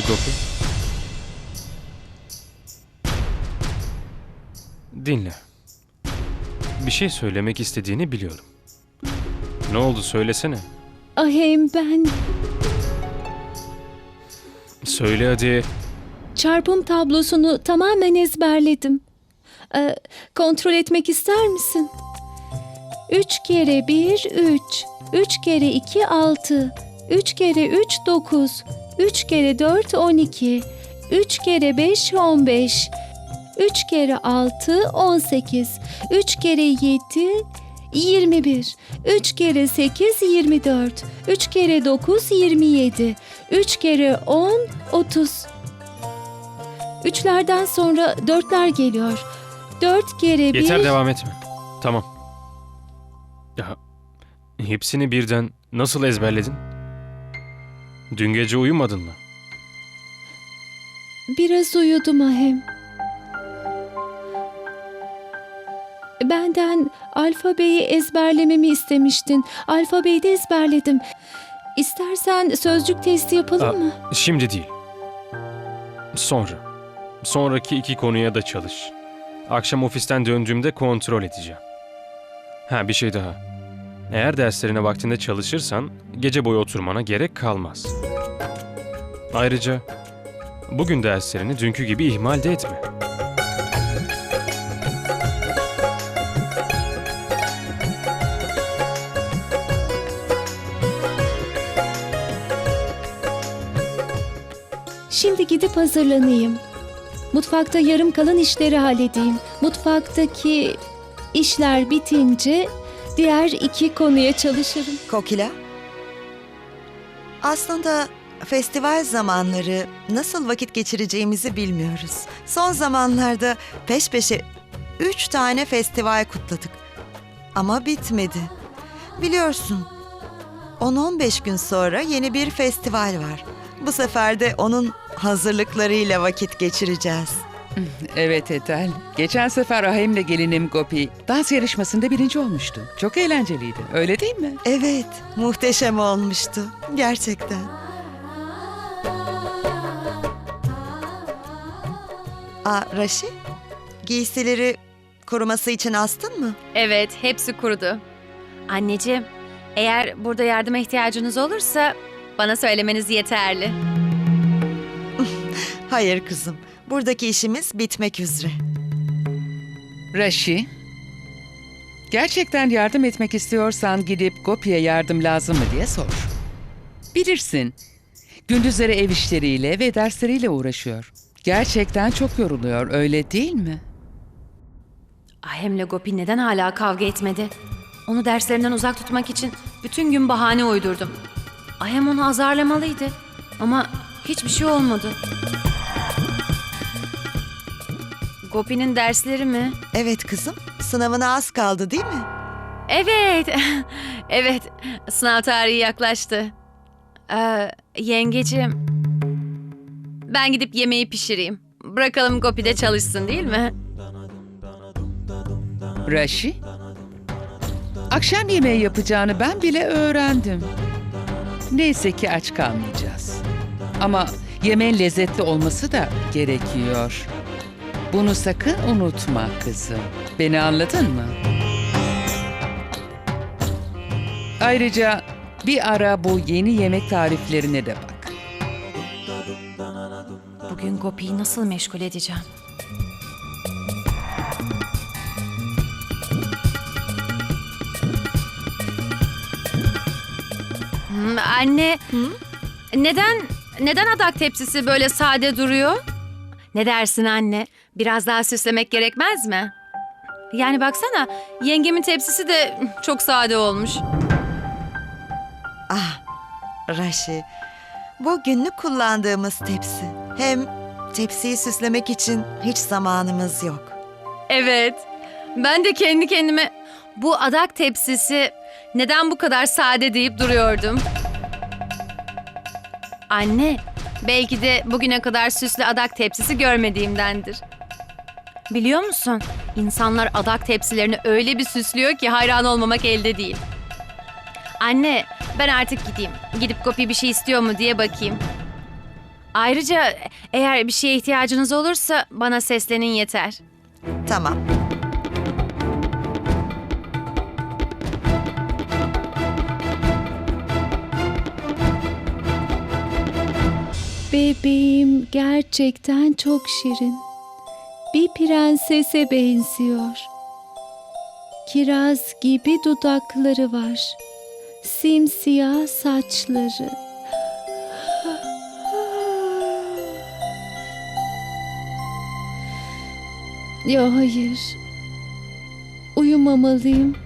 Gopi? Dinle. Bir şey söylemek istediğini biliyorum. Ne oldu söylesene. Ahem ben Söyle hadi. çarpım tablosunu tamamen ezberledim. Ee, kontrol etmek ister misin? 3 kere 1 3, 3 kere 2 6, 3 kere 3 9, 3 kere 4 12, 3 kere 5 15, 3 kere 6 18, 3 kere 7 21, 3 kere 8 24, 3 kere 9 27, 3 kere 10 30. Üçlerden sonra dörtler geliyor. Dört kere bir... Yeter devam etme. Tamam. Ya, hepsini birden nasıl ezberledin? Dün gece uyumadın mı? Biraz uyudum Ahem. Benden alfabeyi ezberlememi istemiştin. Alfabeyi de ezberledim. İstersen sözcük testi yapalım Aa, mı? Şimdi değil. Sonra. Sonraki iki konuya da çalış. Akşam ofisten döndüğümde kontrol edeceğim. Ha bir şey daha. Eğer derslerine vaktinde çalışırsan gece boyu oturmana gerek kalmaz. Ayrıca bugün derslerini dünkü gibi ihmal de etme. Şimdi gidip hazırlanayım. Mutfakta yarım kalan işleri halledeyim. Mutfaktaki işler bitince diğer iki konuya çalışırım. Kokila? Aslında festival zamanları nasıl vakit geçireceğimizi bilmiyoruz. Son zamanlarda peş peşe üç tane festival kutladık. Ama bitmedi. Biliyorsun 10-15 gün sonra yeni bir festival var. Bu sefer de onun hazırlıklarıyla vakit geçireceğiz. Evet Etel. Geçen sefer Ahim'le gelinim Gopi dans yarışmasında birinci olmuştu. Çok eğlenceliydi. Öyle değil mi? Evet, muhteşem olmuştu. Gerçekten. Aa, Raşi, giysileri koruması için astın mı? Evet, hepsi kurudu. Anneciğim, eğer burada yardıma ihtiyacınız olursa bana söylemeniz yeterli. Hayır kızım, buradaki işimiz bitmek üzere. Raşi. Gerçekten yardım etmek istiyorsan gidip Gopi'ye yardım lazım mı diye sor. Bilirsin. Gündüzleri ev işleriyle ve dersleriyle uğraşıyor. Gerçekten çok yoruluyor öyle değil mi? Ahem'le Gopi neden hala kavga etmedi? Onu derslerinden uzak tutmak için bütün gün bahane uydurdum. Ahem onu azarlamalıydı. Ama hiçbir şey olmadı. Gopi'nin dersleri mi? Evet kızım, sınavına az kaldı değil mi? Evet. evet. Sınav tarihi yaklaştı. Ee, yengecim. Ben gidip yemeği pişireyim. Bırakalım Gopi de çalışsın değil mi? Raşi. Akşam yemeği yapacağını ben bile öğrendim. Neyse ki aç kalmayacağız. Ama yemeğin lezzetli olması da gerekiyor. Bunu sakın unutma kızım. Beni anladın mı? Ayrıca bir ara bu yeni yemek tariflerine de bak. Bugün Gopi'yi nasıl meşgul edeceğim? Hmm, Anne, neden neden adak tepsisi böyle sade duruyor? Ne dersin anne? Biraz daha süslemek gerekmez mi? Yani baksana, yengemin tepsisi de çok sade olmuş. Ah, Raşi, bu günlük kullandığımız tepsi. Hem tepsiyi süslemek için hiç zamanımız yok. Evet. Ben de kendi kendime bu adak tepsisi neden bu kadar sade deyip duruyordum. Anne, belki de bugüne kadar süslü adak tepsisi görmediğimdendir. Biliyor musun? İnsanlar adak tepsilerini öyle bir süslüyor ki hayran olmamak elde değil. Anne, ben artık gideyim. Gidip Gopi bir şey istiyor mu diye bakayım. Ayrıca eğer bir şeye ihtiyacınız olursa bana seslenin yeter. Tamam. Bebeğim gerçekten çok şirin. Bir prensese benziyor. Kiraz gibi dudakları var. Simsiyah saçları. Ya hayır. Uyumamalıyım.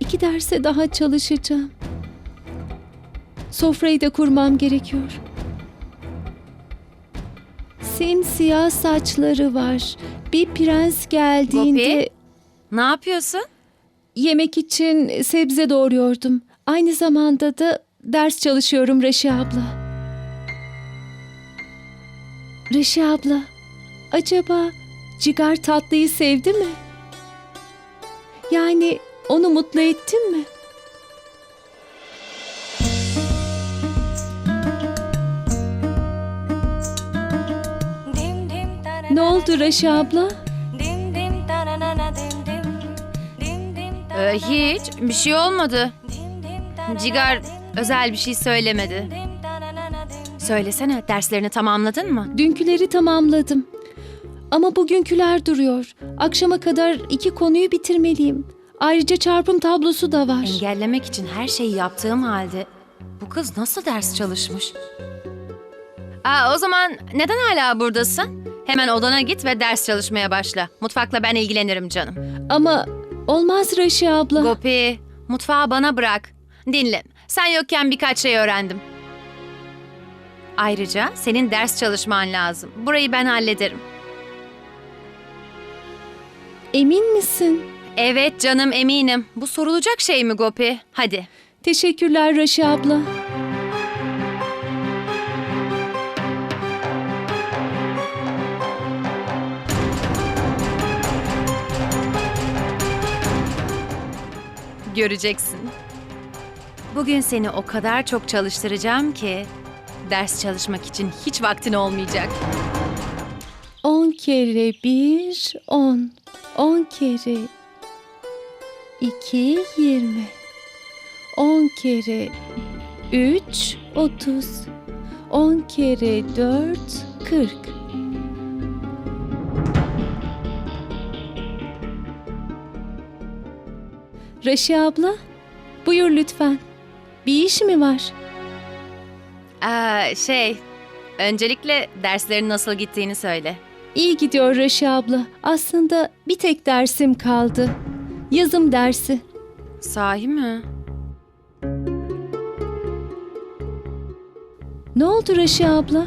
İki derse daha çalışacağım. Sofrayı da kurmam gerekiyor. Simsiyah saçları var. Bir prens geldiğinde Gopi? Ne yapıyorsun? yemek için sebze doğruyordum. Aynı zamanda da ders çalışıyorum Reşi abla. Reşi abla, acaba Cigar tatlıyı sevdi mi? Yani onu mutlu ettin mi? Ne oldu Reşi abla? Ee, hiç. Bir şey olmadı. Cigar özel bir şey söylemedi. Söylesene derslerini tamamladın mı? Dünküleri tamamladım. Ama bugünküler duruyor. Akşama kadar iki konuyu bitirmeliyim. Ayrıca çarpım tablosu da var. Engellemek için her şeyi yaptığım halde bu kız nasıl ders çalışmış? Aa, o zaman neden hala buradasın? Hemen odana git ve ders çalışmaya başla. Mutfakla ben ilgilenirim canım. Ama olmaz Raşi abla. Gopi, mutfağı bana bırak. Dinle, sen yokken birkaç şey öğrendim. Ayrıca senin ders çalışman lazım. Burayı ben hallederim. Emin misin? Evet canım eminim. Bu sorulacak şey mi Gopi? Hadi. Teşekkürler Raşi abla. Göreceksin. Bugün seni o kadar çok çalıştıracağım ki ders çalışmak için hiç vaktin olmayacak. On kere bir, on. On kere iki, yirmi. On kere üç, otuz. On kere dört, kırk. Raşi abla, buyur lütfen. Bir iş mi var? Aa, şey, öncelikle derslerin nasıl gittiğini söyle. İyi gidiyor Raşi abla. Aslında bir tek dersim kaldı. Yazım dersi. Sahi mi? Ne oldu Raşi abla?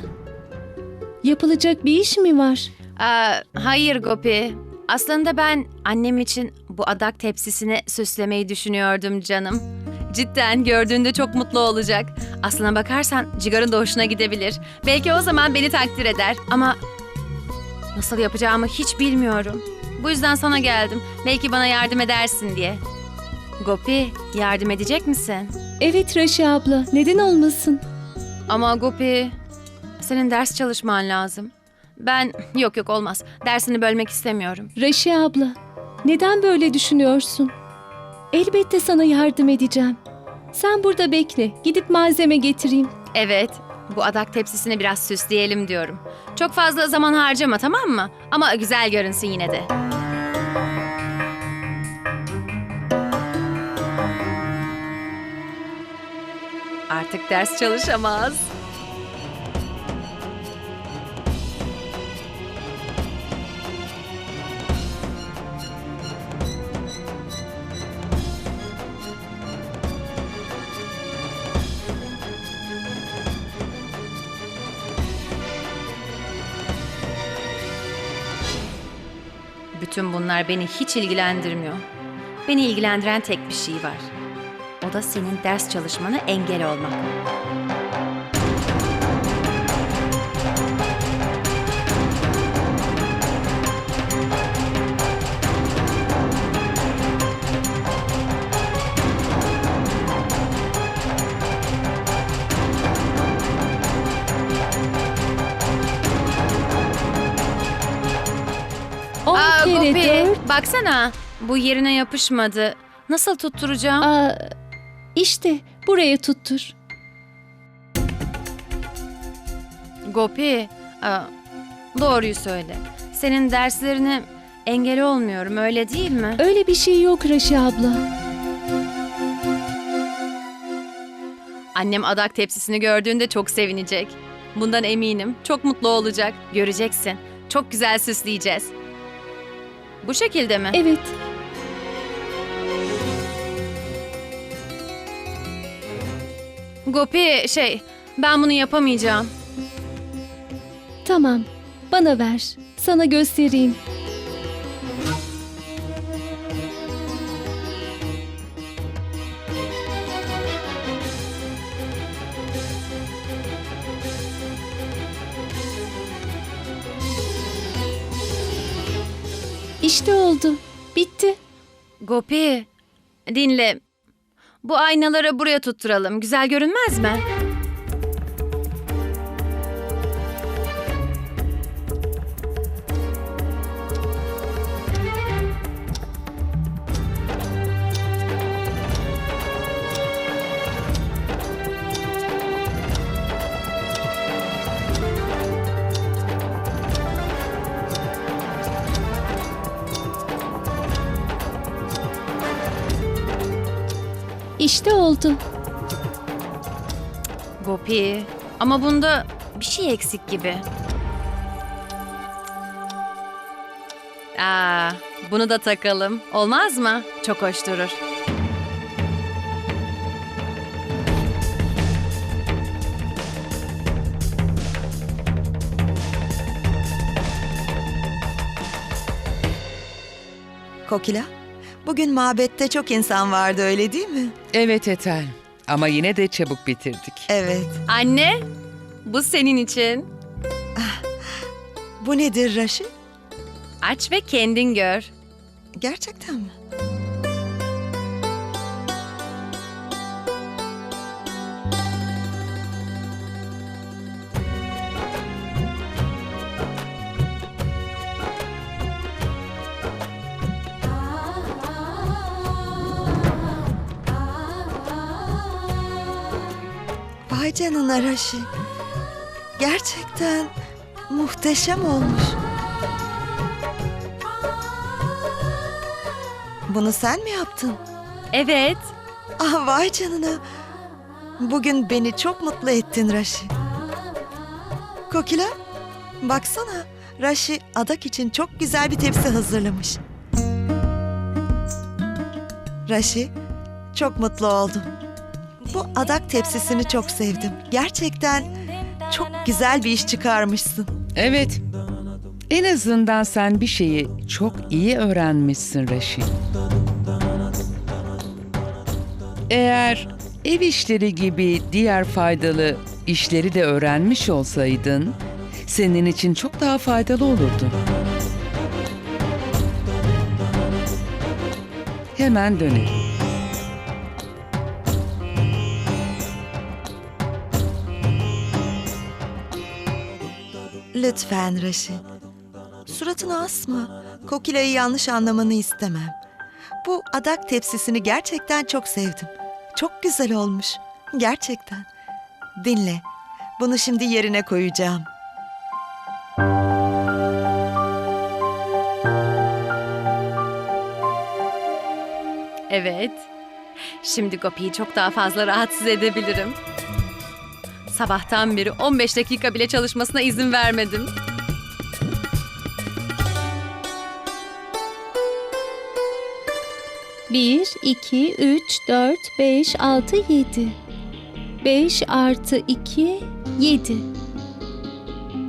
Yapılacak bir iş mi var? Aa, hayır Gopi. Aslında ben annem için bu adak tepsisini süslemeyi düşünüyordum canım. Cidden gördüğünde çok mutlu olacak. Aslına bakarsan Cigar'ın da hoşuna gidebilir. Belki o zaman beni takdir eder ama nasıl yapacağımı hiç bilmiyorum. Bu yüzden sana geldim. Belki bana yardım edersin diye. Gopi, yardım edecek misin? Evet Raşi abla, neden olmasın? Ama Gopi, senin ders çalışman lazım. Ben yok yok olmaz. Dersini bölmek istemiyorum. Raşi abla, neden böyle düşünüyorsun? Elbette sana yardım edeceğim. Sen burada bekle, gidip malzeme getireyim. Evet, bu adak tepsisini biraz süsleyelim diyorum. Çok fazla zaman harcama tamam mı? Ama güzel görünsün yine de. Artık ders çalışamaz. Bütün bunlar beni hiç ilgilendirmiyor. Beni ilgilendiren tek bir şey var. O da senin ders çalışmana engel olmak. Baksana. Bu yerine yapışmadı. Nasıl tutturacağım? Aa, işte buraya tuttur. Gopi, aa, doğruyu söyle. Senin derslerine engel olmuyorum öyle değil mi? Öyle bir şey yok Raşi abla. Annem adak tepsisini gördüğünde çok sevinecek. Bundan eminim. Çok mutlu olacak. Göreceksin. Çok güzel süsleyeceğiz. Bu şekilde mi? Evet. Gopi şey, ben bunu yapamayacağım. Tamam. Bana ver. Sana göstereyim. İşte oldu. Bitti. Gopi, dinle. Bu aynaları buraya tutturalım. Güzel görünmez mi? İşte oldu. Gopi, ama bunda bir şey eksik gibi. Aa, bunu da takalım. Olmaz mı? Çok hoş durur. Kokila, bugün mabette çok insan vardı öyle değil mi? Evet Etel. Ama yine de çabuk bitirdik. Evet. Anne, bu senin için. Bu nedir Raşi? Aç ve kendin gör. Gerçekten mi? Canına Raşi. Gerçekten muhteşem olmuş. Bunu sen mi yaptın? Evet. Ah vay canına. Bugün beni çok mutlu ettin Raşi. Kokila, baksana. Raşi adak için çok güzel bir tepsi hazırlamış. Raşi, çok mutlu oldum. Bu adak tepsisini çok sevdim. Gerçekten çok güzel bir iş çıkarmışsın. Evet. En azından sen bir şeyi çok iyi öğrenmişsin Reşit. Eğer ev işleri gibi diğer faydalı işleri de öğrenmiş olsaydın, senin için çok daha faydalı olurdu. Hemen dönelim. Lütfen Raşi. Suratını asma. Kokila'yı yanlış anlamanı istemem. Bu adak tepsisini gerçekten çok sevdim. Çok güzel olmuş. Gerçekten. Dinle. Bunu şimdi yerine koyacağım. Evet. Şimdi Gopi'yi çok daha fazla rahatsız edebilirim. Sabahtan beri 15 dakika bile çalışmasına izin vermedim. Bir, iki, üç, dört, beş, altı, yedi. Beş artı iki, yedi.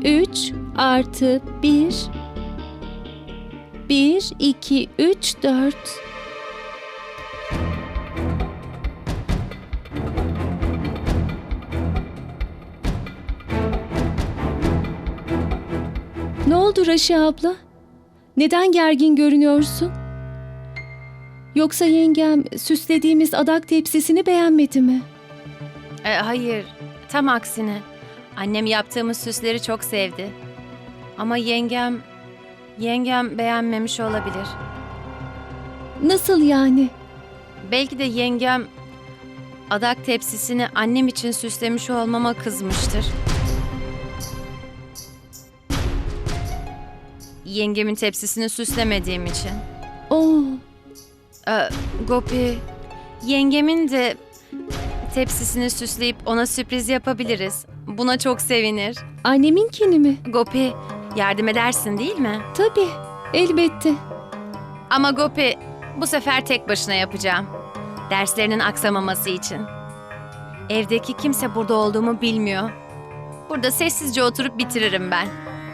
Üç artı bir. Bir, iki, üç, dört. Oldu Raşi abla? Neden gergin görünüyorsun? Yoksa yengem süslediğimiz adak tepsisini beğenmedi mi? E, hayır, tam aksine. Annem yaptığımız süsleri çok sevdi. Ama yengem Yengem beğenmemiş olabilir. Nasıl yani? Belki de yengem adak tepsisini annem için süslemiş olmama kızmıştır. Yengemin tepsisini süslemediğim için. Oo, Ee, Gopi, yengemin de tepsisini süsleyip ona sürpriz yapabiliriz. Buna çok sevinir. anneminkini mi? Gopi, yardım edersin değil mi? Tabii, elbette. Ama Gopi, bu sefer tek başına yapacağım. Derslerinin aksamaması için. Evdeki kimse burada olduğumu bilmiyor. Burada sessizce oturup bitiririm ben.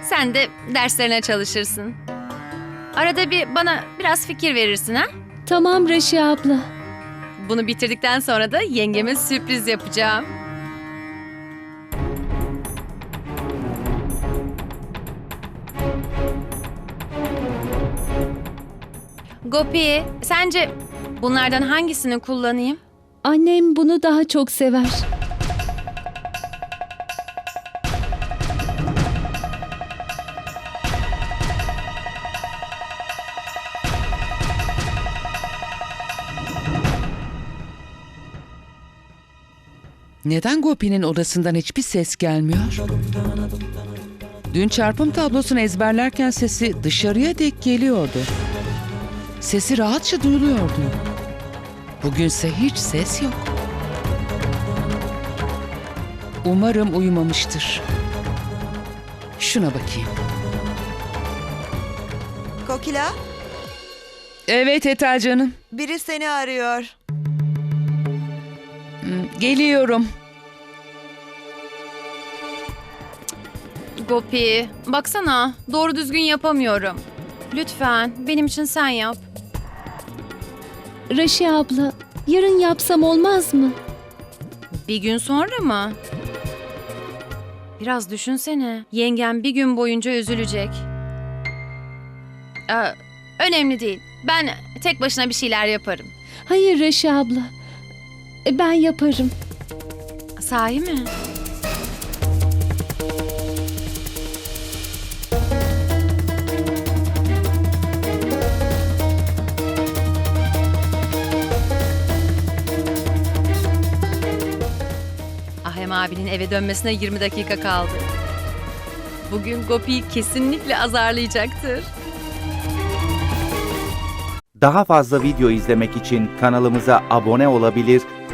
Sen de derslerine çalışırsın. Arada bir bana biraz fikir verirsin ha? Tamam Raşi abla. Bunu bitirdikten sonra da yengeme sürpriz yapacağım. Gopi, sence bunlardan hangisini kullanayım? Annem bunu daha çok sever. Neden Gopi'nin odasından hiçbir ses gelmiyor? Dün çarpım tablosunu ezberlerken sesi dışarıya dek geliyordu. Sesi rahatça duyuluyordu. Bugünse hiç ses yok. Umarım uyumamıştır. Şuna bakayım. Kokila, Evet Etel canım. biri seni arıyor. Geliyorum. Gopi, baksana doğru düzgün yapamıyorum. Lütfen benim için sen yap. Raşi abla, yarın yapsam olmaz mı? Bir gün sonra mı? Biraz düşünsene. Yengem bir gün boyunca üzülecek. Ee, önemli değil. Ben tek başına bir şeyler yaparım. Hayır Raşi abla. E, Ben yaparım. Sahi mi? Ahem abinin eve dönmesine 20 dakika kaldı. Bugün Gopi'yi kesinlikle azarlayacaktır. Daha fazla video izlemek için kanalımıza abone olabilir,